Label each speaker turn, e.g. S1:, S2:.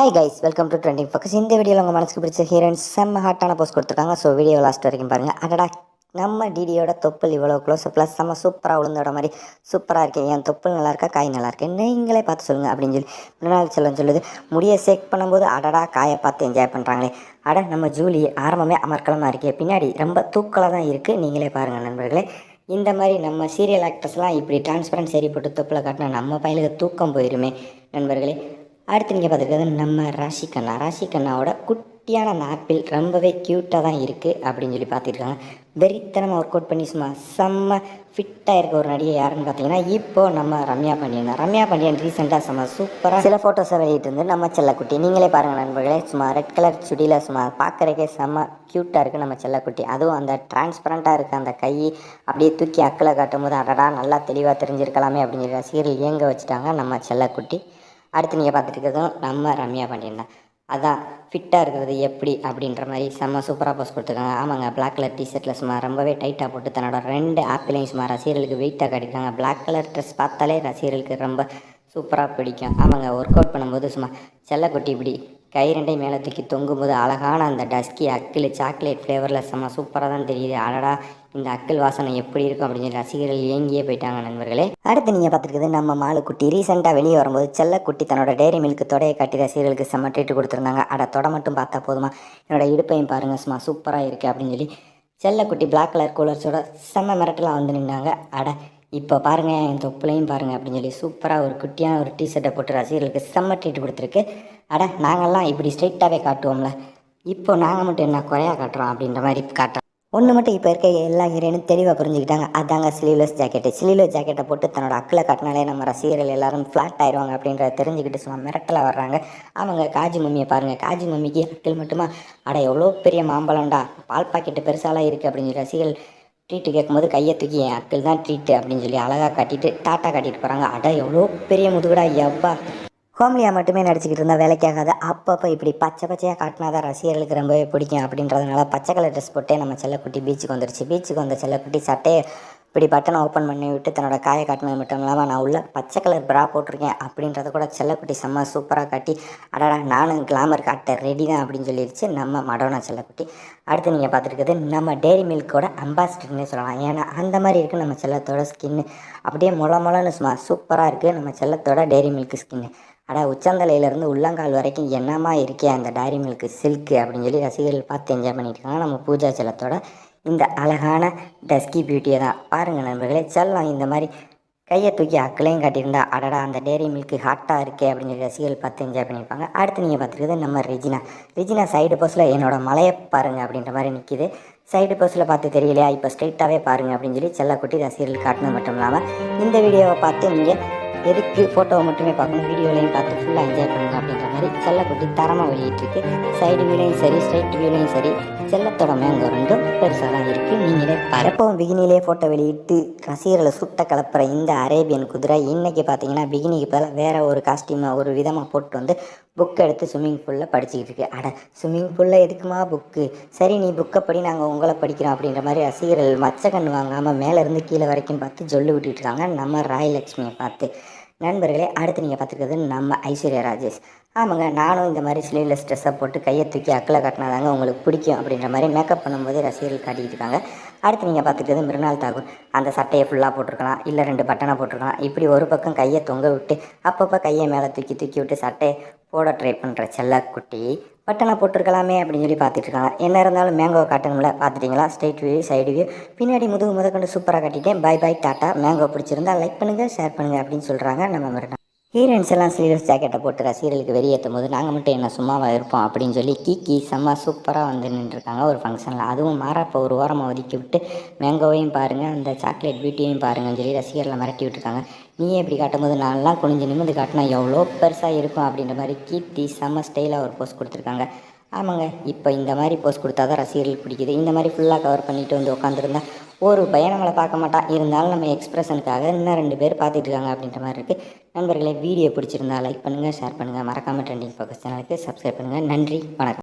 S1: Hi guys welcome to trending focus இந்த வீடியோவில் உங்கள் மனசுக்கு பிடிச்ச ஹீரோயின்ஸ் செம்ம ஹாட்டான போஸ்ட் கொடுத்துருக்காங்க. ஸோ வீடியோ லாஸ்ட் வரைக்கும் பாருங்கள் அடடா நம்ம டிடியோட தொப்புள் இவ்வளோ க்ளோஸ் ப்ளஸ் செம்ம சூப்பராக உளுந்தோட மாதிரி சூப்பராக இருக்கேன் என் தொப்புள் நல்லா இருக்கா? காய் நல்லா இருக்கேன் நீங்களே பார்த்து சொல்லுங்கள் அப்படின்னு சொல்லி மிருனால் செல்வன் சொல்லுது. முடியை சேக் பண்ணும்போது அடடா காயை பார்த்து என்ஜாய் பண்ணுறாங்களே அட நம்ம ஜூலி ஆரம்பமே அமர்க்கலமாக இருக்கே. பின்னாடி ரொம்ப தூக்கலாக தான் இருக்குது நீங்களே பாருங்கள் நண்பர்களே. இந்த மாதிரி நம்ம சீரியல் ஆக்டர்ஸ்லாம் இப்படி டிரான்ஸ்பரண்ட் சரி போட்டு தொப்பில் காட்டினா நம்ம பையனுக்கு தூக்கம் போயிருமே நண்பர்களே. அடுத்து நீங்கள் பார்த்துருக்கிறது நம்ம ராசி கண்ணா ராசி கண்ணாவோட குட்டியான அந்த ஆப்பிள் ரொம்பவே க்யூட்டாக தான் இருக்குது அப்படின்னு சொல்லி பார்த்துருக்காங்க. வெறித்தனமாக ஒர்க் அவுட் பண்ணி சும்மா செம்ம ஃபிட்டாக இருக்க ஒரு நடிகை யாருன்னு பார்த்தீங்கன்னா இப்போ நம்ம ரம்யா பாண்டியன் ரம்யா பாண்டியன் ரீசெண்டாக செம்ம சூப்பராக சில ஃபோட்டோஸை வெளியிட்டு வந்து நம்ம செல்லக்குட்டி நீங்களே பாருங்கள் நண்பர்களே சும்மா ரெட் கலர் சுடியில் சும்மா பார்க்குறக்கே செம்ம க்யூட்டாக இருக்குது நம்ம செல்லக்குட்டி. அதுவும் அந்த டிரான்ஸ்பரண்ட்டாக இருக்க அந்த கை அப்படியே தூக்கி அக்கில் காட்டும் போது அடடா நல்லா தெளிவாக தெரிஞ்சிருக்கலாமே அப்படின்னு சொல்லி ரசிகர்கள் இயங்க வச்சுட்டாங்க நம்ம செல்லக்குட்டி. அடுத்து நீங்கள் பார்த்துட்டு இருக்கிறதும் நம்ம ரம்யா பாண்டியன் தான். அதான் ஃபிட்டாக இருக்கிறது எப்படி அப்படின்ற மாதிரி செம்ம சூப்பராக போஸ்ட் கொடுத்துருக்காங்க. ஆமாங்க பிளாக் கலர் டிஷர்ட்டில் சும்மா ரொம்பவே டைட்டாக போட்டு தன்னோட ரெண்டு ஆப்பிளையும் சும்மா ரசிகர்களுக்கு வெயிட்டாக காட்டியிருக்காங்க. பிளாக் கலர் ட்ரெஸ் பார்த்தாலே ரசிகர்களுக்கு ரொம்ப சூப்பராக பிடிக்கும். ஆமாங்க ஒர்க் அவுட் பண்ணும்போது சும்மா செல்லக்குட்டி இப்படி கை ரெண்டையும் மேலே தூக்கி தொங்கும்போது அழகான அந்த டஸ்கி அக்கிள் சாக்லேட் ஃப்ளேவரில் செம்ம சூப்பராக தான் தெரியுது. அடடா இந்த அக்கிள் வாசனை எப்படி இருக்கும் அப்படின்னு சொல்லி ரசிகர்கள் ஏங்கியே போயிட்டாங்க நண்பர்களே. அடுத்து நீங்கள் பார்த்துருக்குது நம்ம மாலுக்குட்டி. ரீசெண்டாக வெளியே வரும்போது செல்லக்குட்டி தன்னோட டேரி மில்க் தொடையை காட்டி ரசிகர்களுக்கு செம்ம ட்ரீட் கொடுத்துருந்தாங்க. அட தொடை மட்டும் பார்த்தா போதுமா? என்னோட இடுப்பையும் பாருங்கள் சும்மா சூப்பராக இருக்குது அப்படின்னு சொல்லி செல்லக்குட்டி பிளாக் கலர் கூலர்ஸோட செம்ம மிரட்டலாக வந்து நின்னாங்க. அட இப்போ பாருங்கள் என் தொப்புலையும் பாருங்கள் அப்படின்னு சொல்லி சூப்பராக ஒரு குட்டியான ஒரு டிஷர்ட்டை போட்டு ரசிகர்களுக்கு செம்ம ட்ரீட் கொடுத்துருக்கு. அட நாங்கள்லாம் இப்படி ஸ்ட்ரைட்டாகவே காட்டுவோம்ல. இப்போ நாங்கள் மட்டும் என்ன குறையாக காட்டுறோம் அப்படின்ற மாதிரி காட்டுறோம். ஒன்று மட்டும் இப்போ இருக்க எல்லா ஹீரோயினும் தெளிவாக புரிஞ்சுக்கிட்டாங்க. அதாங்க ஸ்லீவ்லெஸ் ஜாக்கெட்டு ஸ்லீவ்லெஸ் ஜாக்கெட்டை போட்டு தன்னோட அக்கில் காட்டினாலே நம்ம ரசிகர்கள் எல்லாரும் ஃப்ளாட் ஆயிடுவாங்க அப்படின்றத தெரிஞ்சுக்கிட்டு சும்மா மிரட்டலாக வர்றாங்க. அவங்க காஜி மம்மியை பாருங்கள் காஜி மம்மிக்கு அக்கில் மட்டுமா அட எவ்வளோ பெரிய மாம்பழம்டா. பால் பாக்கெட்டு பெருசாலாம் இருக்குது அப்படின்னு சொல்லி ரசிகர்கள் ட்ரீட்டு கேட்கும்போது கையை தூக்கி என் அக்கள் தான் ட்ரீட்டு அப்படின்னு சொல்லி அழகாக காட்டிட்டு டாட்டா காட்டிட்டு போகிறாங்க அட எவ்வளோ பெரிய முதுகுடா எவ்வா ஹோம்லியா மட்டுமே நடிச்சுக்கிட்டு இருந்தால் வேலைக்காகாது. அப்பப்போ இப்படி பச்சை பச்சையாக காட்டினா தான் ரசிகர்களுக்கு ரொம்பவே பிடிக்கும். அப்படின்றதுனால பச்சை கலர் ட்ரெஸ் போட்டே நம்ம செல்லக்குட்டி பீச்சுக்கு வந்துடுச்சு பீச்சுக்கு வந்த செல்லக்குட்டி சட்டையை இப்படி பட்டனை ஓப்பன் பண்ணி விட்டு தன்னோட காயை காட்டினது மட்டும் இல்லாமல் நான் உள்ள பச்சை கலர் ப்ரா போட்டிருக்கேன் அப்படின்றத கூட செல்லக்குட்டி செம்ம சூப்பராக காட்டி அடடா நானும் கிளாமர் காட்ட ரெடி தான் அப்படின்னு சொல்லிடுச்சு நம்ம மடோனா செல்லக்குட்டி. அடுத்து நீங்கள் பார்த்துருக்குது நம்ம டேரி மில்கோட அம்பாசிடர்னே சொல்லலாம். ஏன்னா அந்த மாதிரி இருக்குது நம்ம செல்லத்தோட ஸ்கின்னு அப்படியே மொள மொளன்னு சும்மா சூப்பராக இருக்குது நம்ம செல்லத்தோட டேரி மில்க் ஸ்கின்னு அடா உச்சந்தலையிலேருந்து உள்ளங்கால் வரைக்கும் என்னமா இருக்கே அந்த டைரி மில்க் சில்க்கு அப்படின்னு சொல்லி ரசிகர்கள் பார்த்து என்ஜாய் பண்ணிட்டு இருக்காங்க. நம்ம பூஜா செல்லத்தோட இந்த அழகான டஸ்கி பியூட்டியை தான். பாருங்கள் நண்பர்களே செல்லம் இந்த மாதிரி கையை தூக்கி அக்களையும் காட்டியிருந்தா அடடா அந்த டேரி மில்க்கு ஹாட்டாக இருக்கே அப்படின்னு சொல்லி ரசிகர்கள் பார்த்து என்ஜாய் பண்ணியிருப்பாங்க. அடுத்து நீங்கள் பார்த்துருக்குது நம்ம ரெஜினா. ரெஜினா சைடு போஸில் என்னோடய மலையை பாருங்கள் அப்படின்ற மாதிரி நிற்கிது சைடு போஸில் பார்த்து தெரியலையா? இப்போ ஸ்ட்ரைட்டாகவே பாருங்கள் அப்படின்னு சொல்லி செல்லக்குட்டி ரசிகர்கள் காட்டினது மட்டும் இல்லாமல் இந்த வீடியோவை பார்த்து நீங்கள் எதுக்கு ஃபோட்டோவை மட்டுமே பார்க்கணும் வீடியோலையும் பார்த்து ஃபுல்லாக என்ஜாய் பண்ணுங்க அப்படின்ற மாதிரி செல்லக்குட்டி தரமாக வெளியிட்டிருக்கு சைடு வியூலையும் சரி ஸ்ட்ரைட் வியூலையும் சரி செல்லத்தோட மேங்கோ ரெண்டும் பெருசாக தான் இருக்குது நீங்களே பரப்பவும் பிகினிலே ஃபோட்டோ வெளியிட்டு ரசிகர்களை சுட்ட கலப்புற இந்த அரேபியன் குதிரை இன்றைக்கி பார்த்தீங்கன்னா பிகினிக்கு பதில் வேறு ஒரு காஸ்டியூமை ஒரு விதமாக போட்டு வந்து புக் எடுத்து ஸ்விம்மிங் பூலில் படிச்சுக்கிட்டு இருக்கு. அட ஸ்விம்மிங் பூலில் எதுக்குமா புக்கு சரி நீ புக்கை படி நாங்கள் உங்களை படிக்கிறோம் அப்படின்ற மாதிரி ரசிகர்கள் மச்ச கண்ணு வாங்காமல் மேலேருந்து கீழே வரைக்கும் பார்த்து சொல்லி விட்டுட்டு இருக்காங்க. நம்ம ராயலக்ஷ்மியை பார்த்து. நண்பர்களே அடுத்து நீங்கள் பார்த்துருக்கிறது நம்ம ஐஸ்வர்யா ராஜேஷ். ஆமாங்க நானும் இந்த மாதிரி ஸ்லீவில் ஸ்ட்ரெஸ்ஸை போட்டு கையை தூக்கி அக்கில் கட்டினாதாங்க உங்களுக்கு பிடிக்கும் அப்படின்ற மாதிரி மேக்கப் பண்ணும்போது ரசிகர்கள் காட்டிக்கிட்டு இருக்காங்க. அடுத்து நீங்கள் பார்த்துக்கிறது மிருனால் தாகூர். அந்த சட்டையை ஃபுல்லாக போட்டிருக்கலாம் இல்லை ரெண்டு பட்டனை போட்டிருக்கலாம். இப்படி ஒரு பக்கம் கையை தொங்க விட்டு அப்பப்போ கையை மேலே தூக்கி தூக்கி விட்டு சட்டையை போட ட்ரை பண்ணுற செல்லக்குட்டி பட்டனை போட்டிருக்கலாமே அப்படின்னு சொல்லி பார்த்துட்ருக்காங்க. என்ன இருந்தாலும் மேங்கோ காட்டணும்ல பார்த்துட்டிங்களா? ஸ்ட்ரைட் வியூ சைடு வியூ பின்னாடி முதுகு முதற்கொண்டு சூப்பராக காட்டிட்டேன். பை பை டாட்டா. மேங்கோ பிடிச்சிருந்தா லைக் பண்ணுங்கள் ஷேர் பண்ணுங்கள் அப்படின்னு சொல்கிறாங்க நம்ம மிருனா ஹீரோயின்ஸ் எல்லாம் ஸ்லீவ்லெஸ் ஜாக்கெட்டை போட்டு ரசிகர்களுக்கு வெளியேற்றும் போது நாங்கள் மட்டும் என்ன சும்மாவாக இருப்போம் அப்படின்னு சொல்லி கீக்கி செம்ம சூப்பராக வந்து நின்றுருக்காங்க ஒரு ஃபங்க்ஷனில் அதுவும் மாறப்போ ஒரு ஓரமாக ஒதுக்கி விட்டு மேங்கோவையும் பாருங்கள் அந்த சாக்லேட் பியூட்டியையும் பாருங்கன்னு சொல்லி ரசிகர்களை மிரட்டி விட்டுருக்காங்க. நீயே இப்படி காட்டும்போது நான்லாம் குனிஞ்சு நிமிந்து காட்டினா எவ்வளோ பெருசாக இருக்கும் அப்படின்ற மாதிரி கீர்த்தி செம்ம ஸ்டைலாக ஒரு போஸ்ட் கொடுத்துருக்காங்க. ஆமாங்க இப்போ இந்த மாதிரி போஸ்ட் கொடுத்தா தான் ரசிகர்களுக்கு பிடிக்குது. இந்த மாதிரி ஃபுல்லாக கவர் பண்ணிட்டு வந்து உட்காந்துருந்தா ஒரு பையன் நம்மளை பார்க்க மாட்டான். இருந்தாலும் நம்ம எக்ஸ்பிரஷனுக்காக இன்னும் ரெண்டு பேர் பார்த்துட்டு இருக்காங்க அப்படின்ற மாதிரி இருக்குது நண்பர்களே வீடியோ பிடிச்சிருந்தா லைக் பண்ணுங்கள் ஷேர் பண்ணுங்கள் மறக்காமல் ட்ரெண்டிங் ஃபோக்கஸ் சேனலுக்கு சப்ஸ்கிரைப் பண்ணுங்கள் நன்றி வணக்கம்.